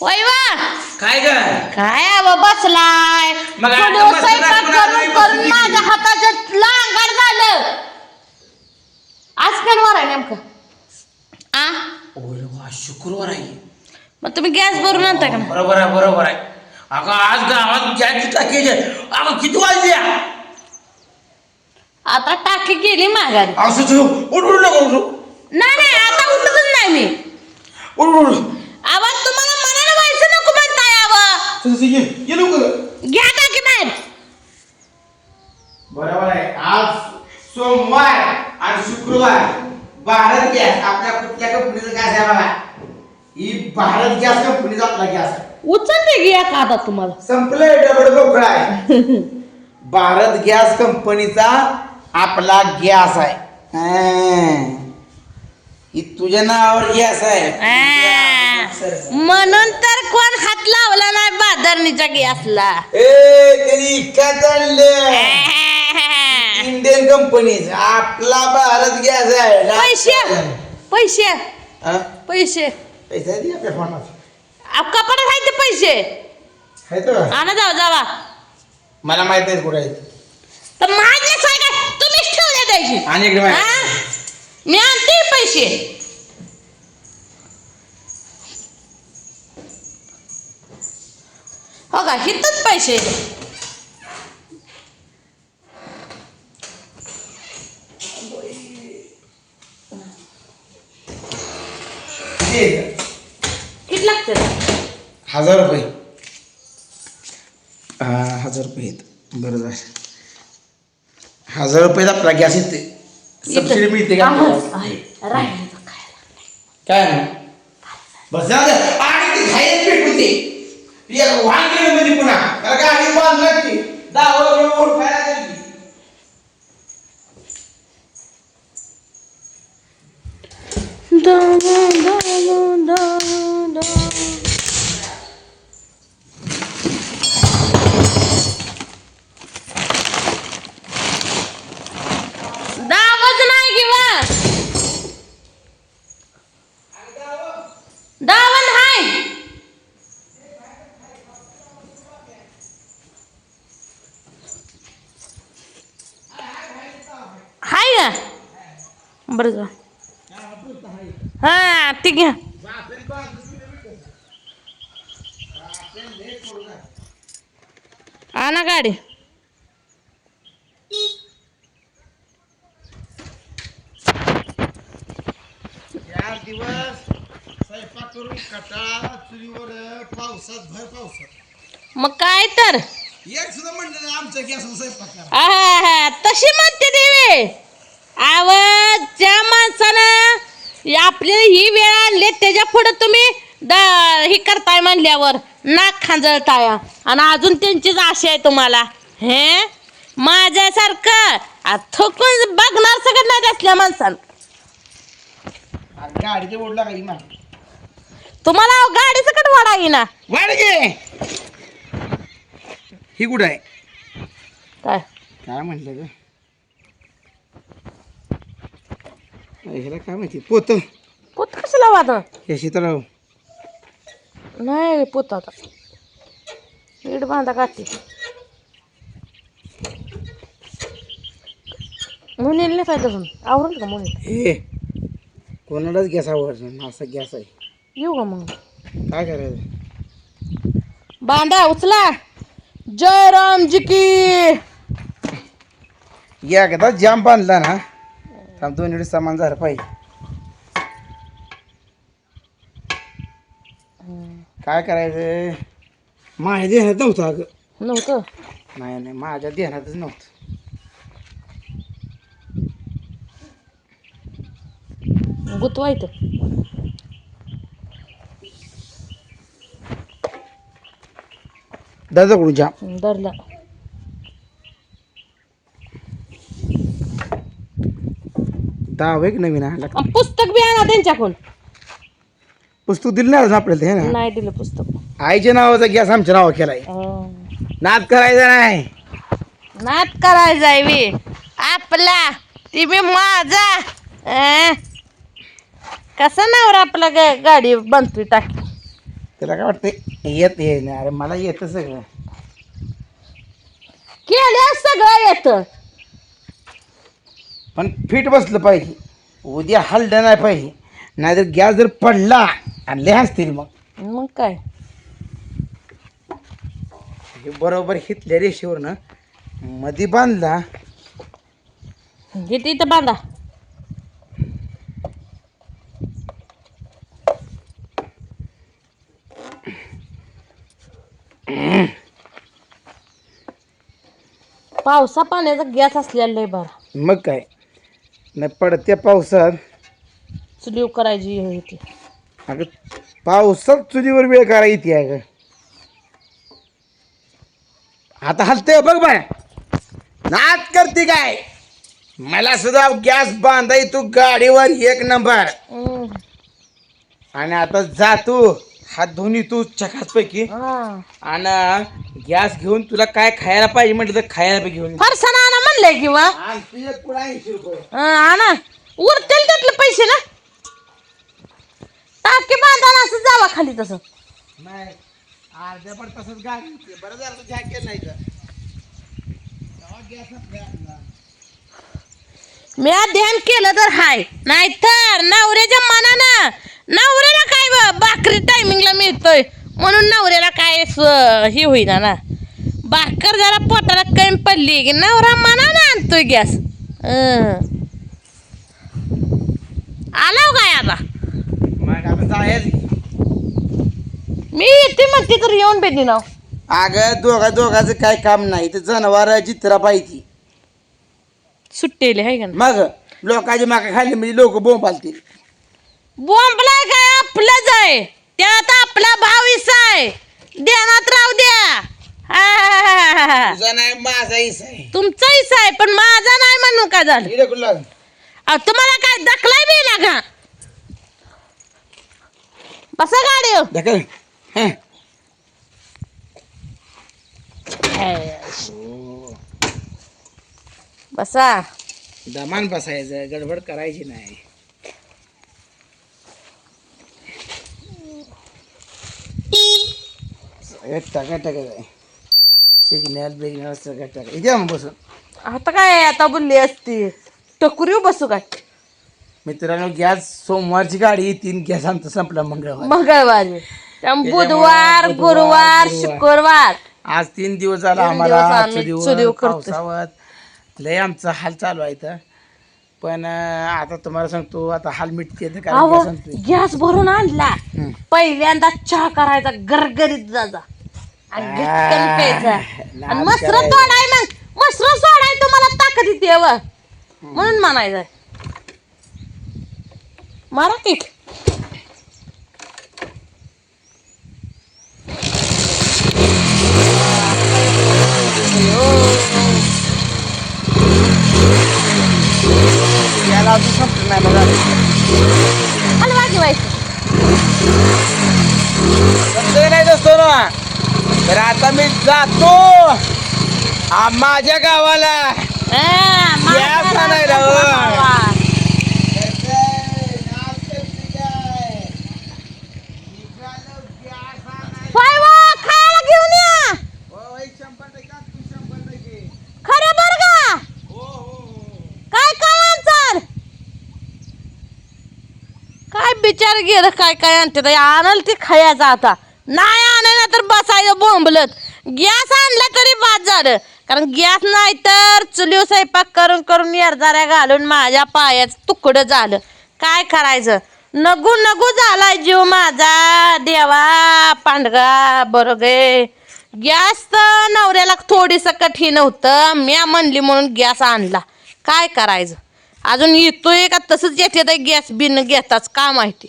होय वा. काय ग? काय आवा बसलाय? मग आता थोडं बसला स्वयंपाक पुन्हा करून नाही करून बसली. माझ्या हाताचं लांगार झालं. आज काय वार आहे नेमकं. आ? ओय वा, शुक्रवार आहे. मग तुम्ही गॅस भरून आणता का बरोबर आहे बरोबर आहे. अगं आज गावात गॅसची टाकी आहे. अगं किती वाजली? आता टाकी गेली माघारी. असं नको उठू. नाही नाही आता उठतच नाही मी. उठ उठ. आवाज तुम्हाला मनाला व्हायचं नको म्हणताय चल, ये ये लवकर. घ्या बाहेर बरोबर आहे. आज सोमवार आणि शुक्रवार. भारत गॅस आपल्या कुठल्या कंपनीचा गॅस आहे बघा? ही भारत गॅस कंपनीचा आपला गॅस आहे. उचलते घ्या का आता तुम्हाला. संपलंय डबड मोकळा आहे. भारत गॅस कंपनीचा आपला गॅस आहे. हा. ही तुझ्या नावावर गॅस आहे. म्हणून तर कोण हात लावला नाही बादरणीच्या गॅसला? इंडियन कंपनीच आपला भारत गॅस आहे. पैसे पैसे हा? पैसे. पैसे आहे ती आपल्या फोनात आप- कपाटात आहे ते पैसे. आणा जावा जावा. मला माहीत नाही कुठे आहे तर माझे तुम्हीच ठेवले द्यायची आणि? मी आणते पैसे. हो का? हितच पैसे. किती लागते? हजार रुपये. हा हजार रुपये आहेत. बरं झालं हजार रुपयात आपला. गॅस येते सबसिडी मिळते का? आपल्याला? राहिलं काय नाही. बस दे. आणि ती भेट ती एक वाहन गेलं म्हणजे पुन्हा त्याला गाडी बांध लागते दहा ओढ खायला गेली. नाही किंवा दावण हाय हाय का बरं जा. हा ती घ्या. आणा गाडी. चार दिवस स्वयंपाक करून कटाळा चुलीवर पावसात भर पावसात. मग काय तर? एक सुद्धा म्हणलं नाही आमच्या गॅसवर स्वयंपाक करा. आहा, तशी म्हणते देवे. आवाज त्या माणसानं आपली ही वेळ आणली त्याच्या पुढे तुम्ही द- हे करताय म्हणल्यावर नाक खांजळताय. आणि अजून त्यांचीच आशा आहे तुम्हाला. हे? माझ्यासारखं? थकून बघणार सगळं नाही असल्या माणसानं. गाडीचे तुम्हाला गाडी सकट वाढा येईना. वाढ गे. ही कुठं आहे? काय? काय म्हटलं ग? ह्याला काय माहिती? पोत. पोत कशाला वाद हे शीतळाव नाही पोत आता. ईड बांधा काढते मुलीला नाही पाहिजे अजून. आवडेल का मुली हे कोणालाच गॅस आवडतो असा गॅस आहे. येऊ का मग? काय करायचं? बांधा उचला. जय रामजी की. या एकदा जाम बांधला ना दोन वेळेस सामान झालं पाहिजे. काय करायचं माझ्या ध्यानात नव्हतं अगं. नव्हतं? नाही नाही माझ्या ध्यानातच नव्हतं. गुतवायचं. दादाकडून जाम धरला दहा एक नवीन आणला अन पुस्तक बी आणा त्यांच्याकडून. पुस्तक दिलं नाही अजून आपल्याला ते ना? नाही दिलं पुस्तक. आईच्या नावाचा गॅस आमच्या नावा केलाय. अं, नाद करायचा नाही. नात करायचा बी. आपला ती बी माझा. अं, कसा नवरा आपला ग- गाडी बनतोय टाकी. तुला काय वाटतं येत ये नाही अरे मला येतं सगळं. केल्यास सगळं येतं. पण फिट बसलं पाहिजे. उद्या हललं नाही पाहिजे. नाहीतर गॅस जर पडला आणि लय हसतील मग. मग काय? हे बरोबर हितल्या रेषेवर ना मध्ये बांधला. घे तिथं बांधा. पावसा पाण्याचा गॅस असलेला लय बरा मग काय? नाही पडत्या पावसात. चुलीव करायची हे ती अगं पावसात चुलीवर वेळ करायची आहे ग. आता हलते बघ बाय. नाच करते काय? मला सुद्धा गॅस बांधाय तू गाडीवर एक नंबर. हम्म. आणि आता जा तू. हात धुनी तू चकाचपैकी. हा. आणि गॅस घेऊन तुला काय खायला पाहिजे म्हटलं तर खायला पाहिजे घेऊन फरसाण आणा म्हणलंय किंवा आणि. उरतील त्यातले पैसे ना. टाकी बांधायला असं जावा खाली तसं. नाही अर्ध्या पण तसंच गाडी होती. बरं झालं तू जॅकेट नाही तर. तेव्हा gas आपल्या हातला. मी ध्यान केलं तर हाय. नाहीतर नवऱ्याच्या मनानं नवऱ्याला काय ब- भाकरी टायमिंगला मिळतोय. म्हणून नवऱ्याला काय स- हे होईना ना. भाकर जरा पोटाला कमी पडली की नवरा मनानं आणतोय गॅस. आला हो काय आता? मी येते म्हणते तर येऊन भेटली ना अगं दोघा दोघाचं काय काम नाही. तर जनावर चित्रा पाहिजे. सुट्टेले आहे का ना मग लोकांची माका खाल्ली म्हणजे लोक बोंब पालतील बोंबलाय काय आपलंच आहे. त्यात आपला भाव हिस्सा आहे ध्यानात राहू द्या. हा, हा, हा, हा, हा. तुझा नाही माझा हिस्सा आहे तुमचा हिस्सा आहे पण माझा नाही म्हणून का झालं? इकडे? अहो, तुम्हाला काय दखलाय बी ना का? बसा गाडी ढकल. हं. बसा. दमान बसायचं गडबड करायची नाही. सिग्नल बिग्नल सगळं टाका इथे मग बसून. आता काय आता बोलली असती. टकुरीव बसू काय? मित्रांनो गॅस सोमवारची गाडी येतील गॅस आमचा संपला मंगळवार. मंगळवारी. त्यामुळे बुधवार बुधवार, गुरुवार. शुक्रवार. आज तीन दिवस झाला तीन आम्हाला. दिवस आम्ही चुलीवर करतोय. लय आमचा हाल चालू आहे इथं. पण अं, आता तुम्हाला सांगतो आता हाल मिटते तर अहो काय सांगतोय? गॅस भरून आणला. पहिल्यांदा चहा करायचा गरगरीत जाजा. आणि घटकन आ, प्यायचा. आणि मसर करायचा. तोडाय मग. मसर सोडाय तुम्हाला ताकद येते व. म्हणून म्हणायचं मारा किक याला अजून संपलं नाही बघा हलवा घेवायचं नाही दोस्तो ना. तर आता मी जातो. माझ्या गावाला. आ, मारा गॅस करा, आणायला, हो. हलवा. होय व, खायला घेऊन या खरं बर का काय काय आणचाल विचार गेलं काय काय आणते तर आणल ते खायचं आता. नाही आणलं तर बसायचं बोंबलत. गॅस आणला तरी बाद झालं. कारण गॅस नाही तर चुलीव स्वयंपाक करून करून येरजाऱ्या घालून माझ्या पायाचं तुकडं झालं. काय करायचं? नगू नगू झालाय जीव माझा. देवा पांडगा बरं गे. गॅस तर नवऱ्याला थोडीसं कठीण होतं. म्या म्हणली म्हणून गॅस आणला. काय करायचं? अजून येतोय का? तसंच येते गॅस बिन घेताच का माहिती?